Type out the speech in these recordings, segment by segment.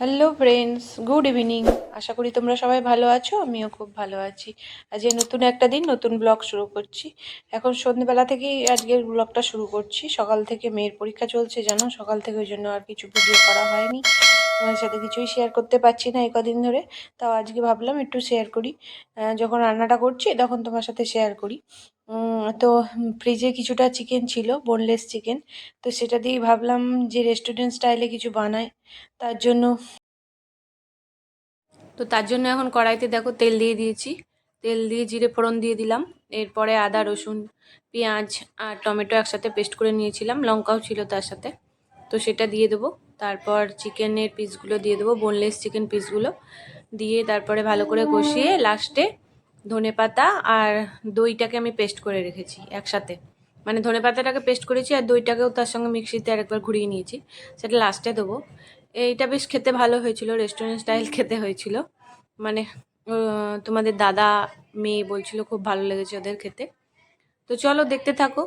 Hello friends good evening আশা করি তোমরা সবাই ভালো আছো, আমিও খুব ভালো আছি। আজকে নতুন একটা দিন, নতুন ব্লগ শুরু করছি। এখন সন্ধ্যেবেলা থেকেই আজকের ব্লগটা শুরু করছি। সকাল থেকে মেয়ের পরীক্ষা চলছে, জানো? সকাল থেকে ওই জন্য আর কিছু ভিডিও করা হয়নি। তোমার সাথে কিছুই শেয়ার করতে পারছি না এই কদিন ধরে। তাও আজকে ভাবলাম একটু শেয়ার করি। যখন রান্নাটা করছি, তখন তোমার সাথে শেয়ার করি। তো ফ্রিজে কিছুটা চিকেন ছিল বোনলেস চিকেন তো সেটা দিয়েই ভাবলাম যে রেস্টুরেন্ট স্টাইলে কিছু বানায় তার জন্য তো তার জন্য এখন কড়াইতে দেখো তেল দিয়ে দিয়েছি। তেল দিয়ে জিরে ফোড়ন দিয়ে দিলাম। এরপরে আদা, রসুন, পেঁয়াজ আর টমেটো একসাথে পেস্ট করে নিয়েছিলাম। লঙ্কাও ছিল তার সাথে। তো সেটা দিয়ে দেবো। তারপর চিকেনের পিসগুলো দিয়ে দেবো বোনলেস চিকেন পিসগুলো দিয়ে তারপরে ভালো করে কষিয়ে লাস্টে ধনে পাতা আর দইটাকে আমি পেস্ট করে রেখেছি একসাথে। মানে ধনে পাতাটাকে পেস্ট করেছি আর দইটাকেও তার সঙ্গে মিক্সিতে আরেকবার ঘুরিয়ে নিয়েছি। সেটা লাস্টে দেবো। এইটা বেশ খেতে ভালো হয়েছিল রেস্টুরেন্ট স্টাইল খেতে হয়েছিল। মানে তোমাদের দাদা, মেয়ে বলছিল খুব ভালো লেগেছে ওদের খেতে। তো চলো দেখতে থাকো।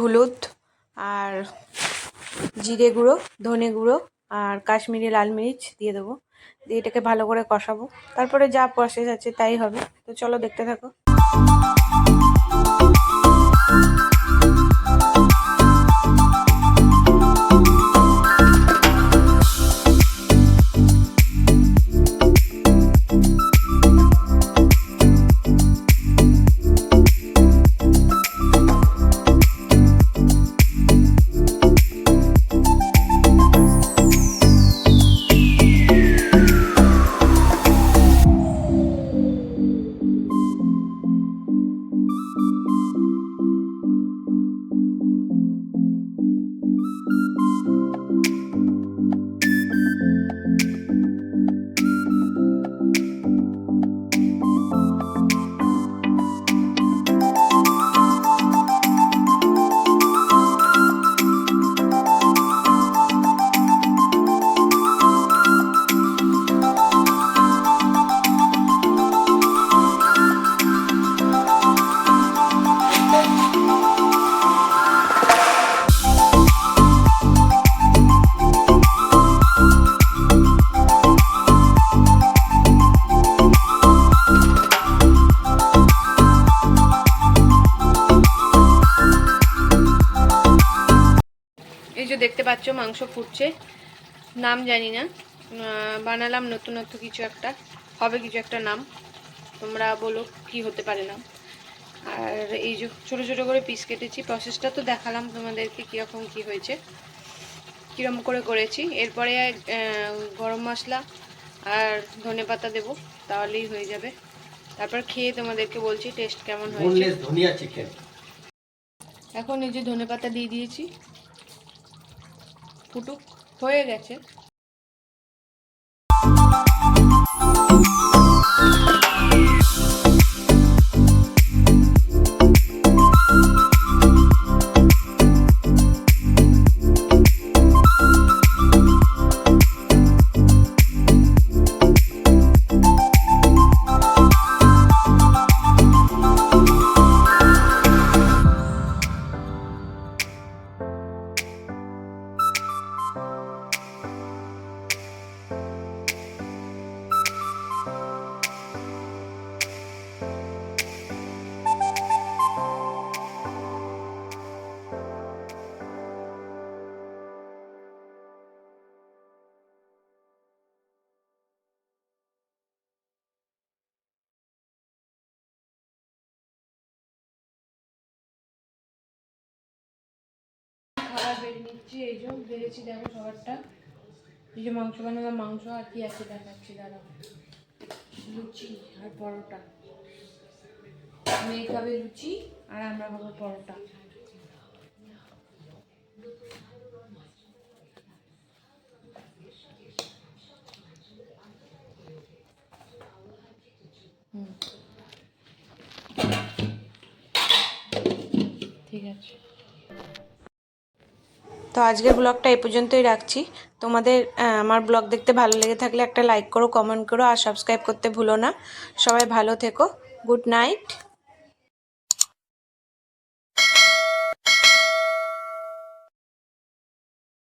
হলুদ আর জিরে গুঁড়ো, ধনে গুঁড়ো আর কাশ্মীরি লাল মিরিচ দিয়ে দেবো। দিয়ে এটাকে ভালো করে কষাবো। তারপরে যা প্রসেস আছে তাই হবে। তো চলো দেখতে থাকো। পাচ্ছ মাংস ফুটছে নাম জানি না। বানালাম নতুনত্ব কিছু একটা। হবে কিছু একটা নাম। তোমরা বলো কি হতে পারে নাম। আর এই যে ছোটো ছোটো করে পিস কেটেছি। প্রসেসটা তো দেখালাম তোমাদেরকে কীরকম কি হয়েছে। কীরকম করে করেছি। এরপরে গরম মশলা আর ধনে পাতা দেবো। তাহলেই হয়ে যাবে। তারপর খেয়ে তোমাদেরকে বলছি টেস্ট কেমন হয়েছে। এখন এই যে ধনে পাতা দিয়ে দিয়েছি। ফুটুক হয়ে গেছে। খাবার বেড়ে নিচ্ছি, এই জন্য বেড়েছি, দেখো খাবারটা। এই যে মাংস বানানো মাংস আর কি আছে দেখাচ্ছি দাদা লুচি আর পরোটা। মেয়ে খাবে লুচি আর আমরা খাব পরোটা। ঠিক আছে। তো আজকের ব্লগটা এ পর্যন্তই রাখছি। তোমাদের আমার ব্লগ দেখতে ভালো লেগে থাকলে একটা লাইক করো কমেন্ট করো, আর সাবস্ক্রাইব করতে ভুলো না। সবাই ভালো থেকো। Good night